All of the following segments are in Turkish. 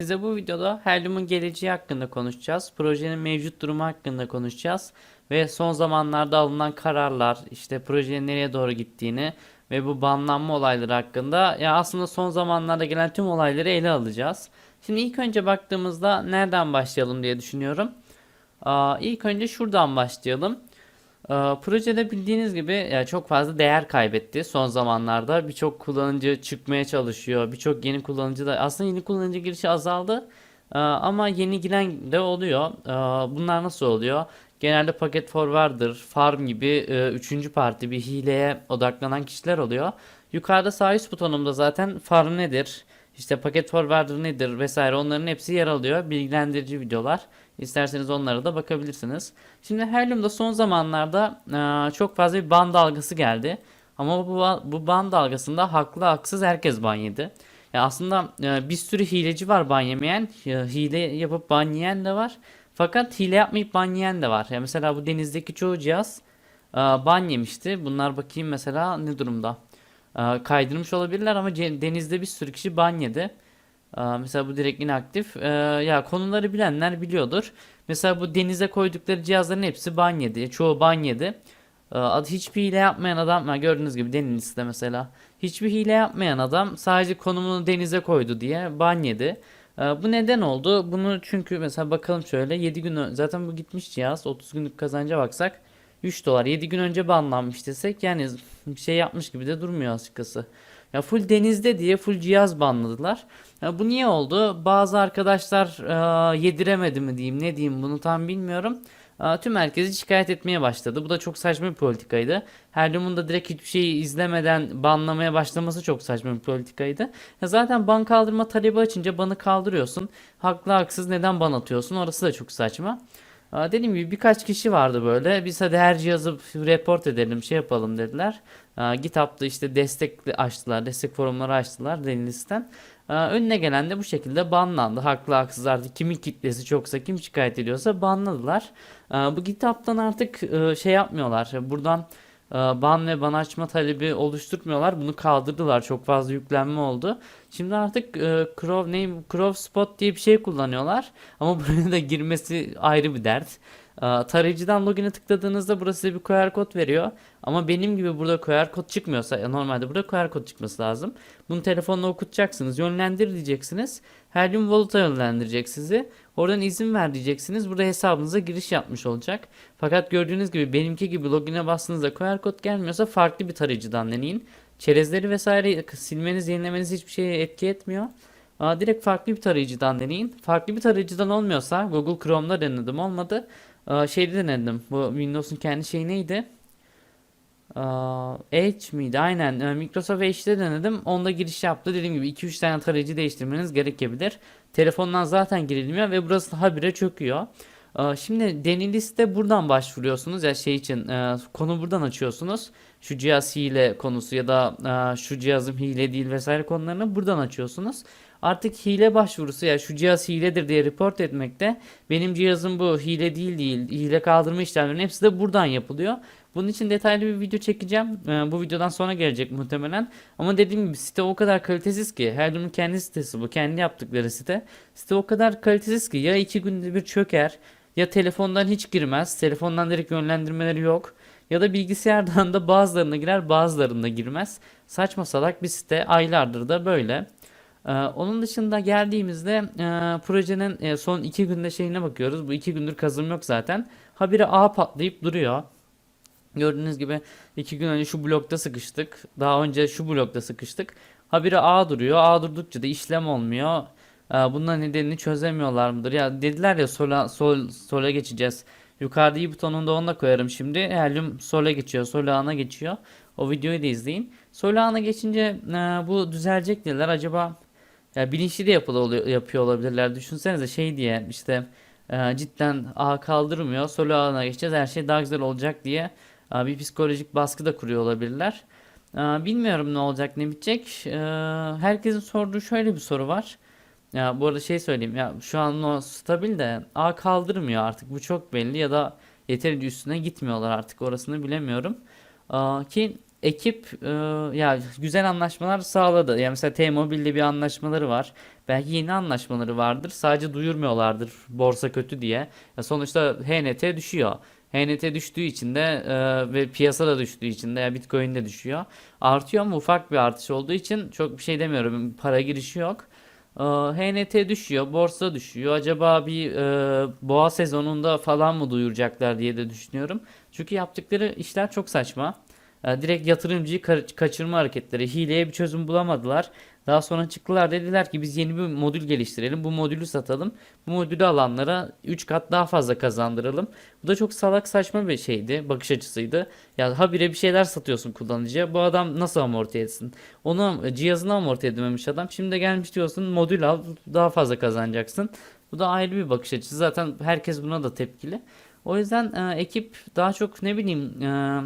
Size bu videoda Helium'un geleceği hakkında konuşacağız. Projenin mevcut durumu hakkında konuşacağız. Ve son zamanlarda alınan kararlar, işte projenin nereye doğru gittiğini ve bu banlanma olayları hakkında ya aslında son zamanlarda gelen tüm olayları ele alacağız. Şimdi ilk önce baktığımızda nereden başlayalım diye düşünüyorum. Aa, ilk önce şuradan başlayalım. Ee, projede bildiğiniz gibi çok fazla değer kaybetti son zamanlarda. Birçok kullanıcı çıkmaya çalışıyor. Birçok yeni kullanıcı da aslında yeni kullanıcı girişi azaldı. Ee, ama yeni giren de oluyor. Ee, bunlar nasıl oluyor? Genelde paket forwarder, farm gibi e, üçüncü parti bir hileye odaklanan kişiler oluyor. Yukarıda sağ üst butonumda zaten farm nedir? İşte paket forwarder nedir vesaire onların hepsi yer alıyor. Bilgilendirici videolar. İsterseniz onlara da bakabilirsiniz. Şimdi Helium'da son zamanlarda e, çok fazla bir ban dalgası geldi. Ama bu, bu ban dalgasında haklı haksız herkes ban yedi. Ya aslında e, bir sürü hileci var ban yemeyen. e, Hile yapıp ban yiyen de var. Fakat hile yapmayıp ban yiyen de var. Ya mesela bu denizdeki çoğu cihaz e, ban yemişti. Bunlar bakayım mesela ne durumda. E, kaydırmış olabilirler ama denizde bir sürü kişi ban yedi. Mesela bu direkt inaktif. Ee, ya konuları bilenler biliyordur. Mesela bu denize koydukları cihazların hepsi ban yedi. Çoğu ban yedi. Hiçbir hile yapmayan adam, gördüğünüz gibi denizde mesela. Hiçbir hile yapmayan adam sadece konumunu denize koydu diye ban yedi. Bu neden oldu? Bunu çünkü mesela bakalım şöyle 7 gün zaten bu gitmiş cihaz 30 günlük kazanca baksak 3 dolar 7 gün önce banlanmış desek yani bir şey yapmış gibi de durmuyor açıkçası. Ya full denizde diye full cihaz banladılar. Ya bu niye oldu? Bazı arkadaşlar e, yediremedi mi diyeyim ne diyeyim bunu tam bilmiyorum. E, tüm herkesi şikayet etmeye başladı. Bu da çok saçma bir politikaydı. Helium'un da direkt hiçbir şeyi izlemeden banlamaya başlaması çok saçma bir politikaydı. Ya zaten ban kaldırma talebi açınca banı kaldırıyorsun. Haklı haksız neden ban atıyorsun? Orası da çok saçma. Dediğim gibi birkaç kişi vardı böyle. Biz hadi her cihazı report edelim, şey yapalım dediler. Aa, GitHub'da işte destek açtılar, destek forumları açtılar Deniz'den. Aa, Önüne gelen de bu şekilde banlandı. Haklı haksız artık kimin kitlesi çoksa, kim şikayet ediyorsa banladılar. Bu GitHub'dan artık e, şey yapmıyorlar. Buradan ban ve ban açma talebi oluşturmuyorlar. Bunu kaldırdılar. Çok fazla yüklenme oldu. Şimdi artık e, Crow name Crow Spot diye bir şey kullanıyorlar. Ama buraya da girmesi ayrı bir dert. E, tarayıcıdan login'e tıkladığınızda burası size bir QR kod veriyor. Ama benim gibi burada QR kod çıkmıyorsa ya normalde burada QR kod çıkması lazım. Bunu telefonla okutacaksınız. Yönlendir diyeceksiniz. Helium Wallet'a yönlendirecek sizi. Oradan izin ver diyeceksiniz. Burada hesabınıza giriş yapmış olacak. Fakat gördüğünüz gibi benimki gibi login'e bastığınızda QR kod gelmiyorsa farklı bir tarayıcıdan deneyin. Çerezleri vesaire silmeniz, yenilemeniz hiçbir şeye etki etmiyor. Aa, direkt farklı bir tarayıcıdan deneyin. Farklı bir tarayıcıdan olmuyorsa Google Chrome'da denedim olmadı. Şeyde denedim. Bu Windows'un kendi şeyi neydi? Edge miydi? Aynen. Ee, Microsoft Edge'de denedim. Onda giriş yaptı. Dediğim gibi 2-3 tane tarayıcı değiştirmeniz gerekebilir. Telefondan zaten girilmiyor ve burası habire çöküyor. Şimdi Denilist'te buradan başvuruyorsunuz ya şey için konu buradan açıyorsunuz. Şu cihaz hile konusu ya da şu cihazım hile değil vesaire konularını buradan açıyorsunuz. Artık hile başvurusu ya şu cihaz hiledir diye report etmekte. Benim cihazım bu hile değil değil. Hile kaldırma işlemlerinin hepsi de buradan yapılıyor. Bunun için detaylı bir video çekeceğim. Ee, bu videodan sonra gelecek muhtemelen. Ama dediğim gibi site o kadar kalitesiz ki. Helium'un kendi sitesi bu. Kendi yaptıkları site. Site o kadar kalitesiz ki ya iki günde bir çöker ya telefondan hiç girmez. Telefondan direkt yönlendirmeleri yok. Ya da bilgisayardan da bazılarına girer bazılarına girmez. Saçma salak bir site. Aylardır da böyle. Ee, onun dışında geldiğimizde e, projenin e, son iki günde şeyine bakıyoruz. Bu iki gündür kazım yok zaten. Habire ağ patlayıp duruyor. Gördüğünüz gibi iki gün önce şu blokta sıkıştık. Daha önce şu blokta sıkıştık. Habire ağ duruyor. Ağ durdukça da işlem olmuyor. Ee, Bunların nedenini çözemiyorlar mıdır? Ya dediler ya sola, sol, sola geçeceğiz. Yukarıda i butonunda onu da koyarım şimdi. Helium sola geçiyor. Sol ağına geçiyor. O videoyu da izleyin. Sol ağına geçince e, bu düzelecek dediler. Acaba ya bilinçli de yapılı oluyor, yapıyor olabilirler. Düşünsenize şey diye işte e, cidden ağ kaldırmıyor. Sol ağına geçeceğiz. Her şey daha güzel olacak diye e, bir psikolojik baskı da kuruyor olabilirler. E, bilmiyorum ne olacak ne bitecek. E, herkesin sorduğu şöyle bir soru var. Ya bu arada şey söyleyeyim ya şu an o stabil de ağ kaldırmıyor artık bu çok belli ya da yeterince üstüne gitmiyorlar artık orasını bilemiyorum. Aa, ki ekip e, ya güzel anlaşmalar sağladı. Yani mesela T-Mobile'le bir anlaşmaları var. Belki yeni anlaşmaları vardır. Sadece duyurmuyorlardır borsa kötü diye. Ya sonuçta HNT düşüyor. HNT düştüğü için de e, ve piyasa da düştüğü için de ya Bitcoin de düşüyor. Artıyor ama ufak bir artış olduğu için çok bir şey demiyorum. Para girişi yok. Ee, HNT düşüyor, borsa düşüyor. Acaba bir e, boğa sezonunda falan mı duyuracaklar diye de düşünüyorum. Çünkü yaptıkları işler çok saçma. Ee, direkt yatırımcıyı ka- kaçırma hareketleri, hileye bir çözüm bulamadılar. Daha sonra çıktılar dediler ki biz yeni bir modül geliştirelim. Bu modülü satalım. Bu modülü alanlara 3 kat daha fazla kazandıralım. Bu da çok salak saçma bir şeydi, bakış açısıydı. Ya habire bir şeyler satıyorsun kullanıcıya. Bu adam nasıl amorti etsin? Onu cihazını amorti edememiş adam. Şimdi de gelmiş diyorsun modül al daha fazla kazanacaksın. Bu da ayrı bir bakış açısı. Zaten herkes buna da tepkili. O yüzden e, ekip daha çok ne bileyim e,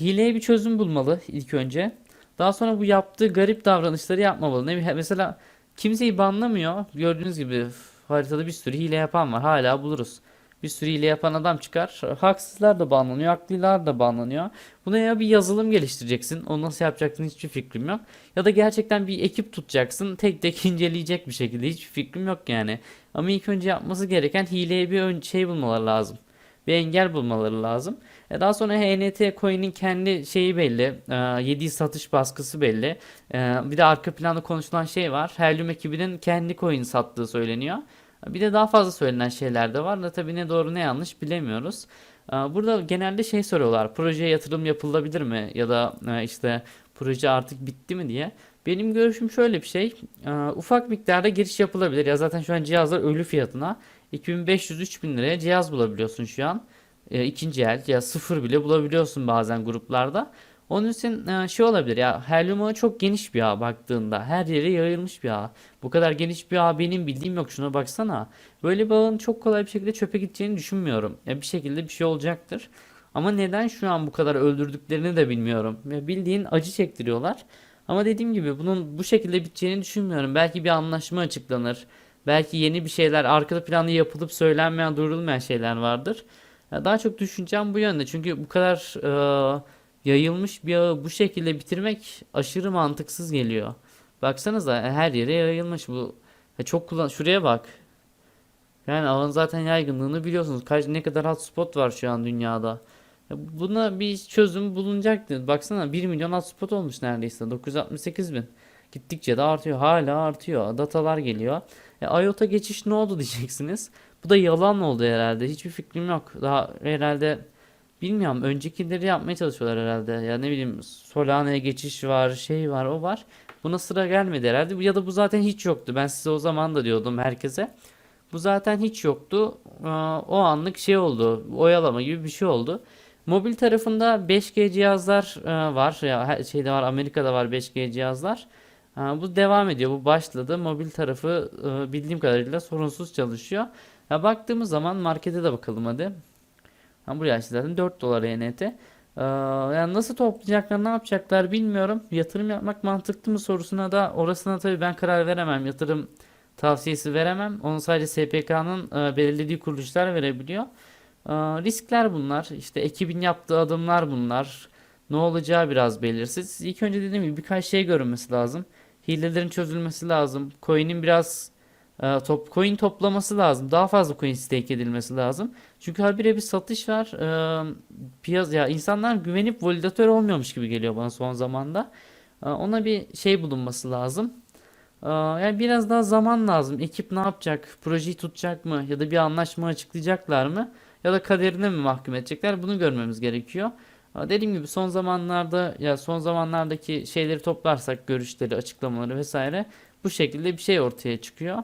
hileye bir çözüm bulmalı ilk önce. Daha sonra bu yaptığı garip davranışları yapmamalı. Ne mesela kimseyi banlamıyor. Gördüğünüz gibi haritada bir sürü hile yapan var. Hala buluruz. Bir sürü hile yapan adam çıkar. Haksızlar da banlanıyor, haklılar da banlanıyor. Buna ya bir yazılım geliştireceksin. Onu nasıl yapacaksın hiçbir fikrim yok. Ya da gerçekten bir ekip tutacaksın. Tek tek inceleyecek bir şekilde. Hiçbir fikrim yok yani. Ama ilk önce yapması gereken hileye bir ön şey bulmaları lazım. Bir engel bulmaları lazım. E daha sonra HNT coin'in kendi şeyi belli. E, yediği satış baskısı belli. E, bir de arka planda konuşulan şey var. Helium ekibinin kendi coin sattığı söyleniyor. Bir de daha fazla söylenen şeyler de var da tabii ne doğru ne yanlış bilemiyoruz. E, burada genelde şey soruyorlar. Projeye yatırım yapılabilir mi? Ya da e, işte proje artık bitti mi diye. Benim görüşüm şöyle bir şey. Ufak miktarda giriş yapılabilir. Ya zaten şu an cihazlar ölü fiyatına 2500-3000 liraya cihaz bulabiliyorsun şu an. E, ikinci el ya sıfır bile bulabiliyorsun bazen gruplarda. Onun için e, şey olabilir ya Helium ağı çok geniş bir ağ baktığında. Her yere yayılmış bir ağ. Bu kadar geniş bir ağ benim bildiğim yok. Şuna baksana. Böyle bir ağın çok kolay bir şekilde çöpe gideceğini düşünmüyorum. Ya bir şekilde bir şey olacaktır. Ama neden şu an bu kadar öldürdüklerini de bilmiyorum. Ya bildiğin acı çektiriyorlar. Ama dediğim gibi bunun bu şekilde biteceğini düşünmüyorum. Belki bir anlaşma açıklanır. Belki yeni bir şeyler arka planda yapılıp söylenmeyen, duyurulmayan şeyler vardır. Daha çok düşüncem bu yönde. Çünkü bu kadar e, yayılmış bir ağı bu şekilde bitirmek aşırı mantıksız geliyor. Baksanıza her yere yayılmış bu. Ya çok kullan şuraya bak. Yani ağın zaten yaygınlığını biliyorsunuz. Kaç ne kadar hotspot var şu an dünyada. Ya buna bir çözüm bulunacaktı. Baksana 1 milyon hotspot olmuş neredeyse. 968 bin. Gittikçe de artıyor. Hala artıyor. Datalar geliyor. E, IOTA geçiş ne oldu diyeceksiniz. Bu da yalan oldu herhalde. Hiçbir fikrim yok. Daha herhalde bilmiyorum. Öncekileri yapmaya çalışıyorlar herhalde. Ya ne bileyim Solana'ya geçiş var, şey var, o var. Buna sıra gelmedi herhalde. Ya da bu zaten hiç yoktu. Ben size o zaman da diyordum herkese. Bu zaten hiç yoktu. Ee, O anlık şey oldu. Oyalama gibi bir şey oldu. Mobil tarafında 5G cihazlar e, var. Ya şeyde var. Amerika'da var 5G cihazlar. Ha, bu devam ediyor. Bu başladı. Mobil tarafı e, bildiğim kadarıyla sorunsuz çalışıyor. Ya baktığımız zaman markete de bakalım hadi. Ha, buraya açtı zaten 4 dolar ENT. Ee, yani nasıl toplayacaklar, ne yapacaklar bilmiyorum. Yatırım yapmak mantıklı mı sorusuna da orasına tabii ben karar veremem. Yatırım tavsiyesi veremem. Onu sadece SPK'nın e, belirlediği kuruluşlar verebiliyor. Ee, riskler bunlar. İşte ekibin yaptığı adımlar bunlar. Ne olacağı biraz belirsiz. İlk önce dediğim gibi birkaç şey görünmesi lazım. Hilelerin çözülmesi lazım. Coin'in biraz e, top coin toplaması lazım. Daha fazla coin stake edilmesi lazım. Çünkü habire bir satış var. E, piyasa ya insanlar güvenip validatör olmuyormuş gibi geliyor bana son zamanda. E, ona bir şey bulunması lazım. E, yani biraz daha zaman lazım. Ekip ne yapacak? Projeyi tutacak mı? Ya da bir anlaşma açıklayacaklar mı? Ya da kaderine mi mahkum edecekler? Bunu görmemiz gerekiyor. Dediğim gibi son zamanlarda ya son zamanlardaki şeyleri toplarsak görüşleri, açıklamaları vesaire bu şekilde bir şey ortaya çıkıyor.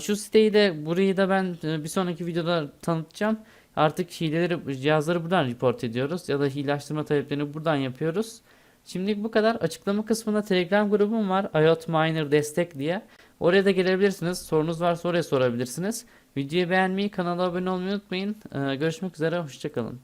Şu siteyi de burayı da ben e, bir sonraki videoda tanıtacağım. Artık hileleri, cihazları buradan report ediyoruz ya da hile açtırma taleplerini buradan yapıyoruz. Şimdilik bu kadar. Açıklama kısmında Telegram grubum var. IOT Miner Destek diye. Oraya da gelebilirsiniz. Sorunuz varsa oraya sorabilirsiniz. Videoyu beğenmeyi, kanala abone olmayı unutmayın. Ee, görüşmek üzere, hoşçakalın.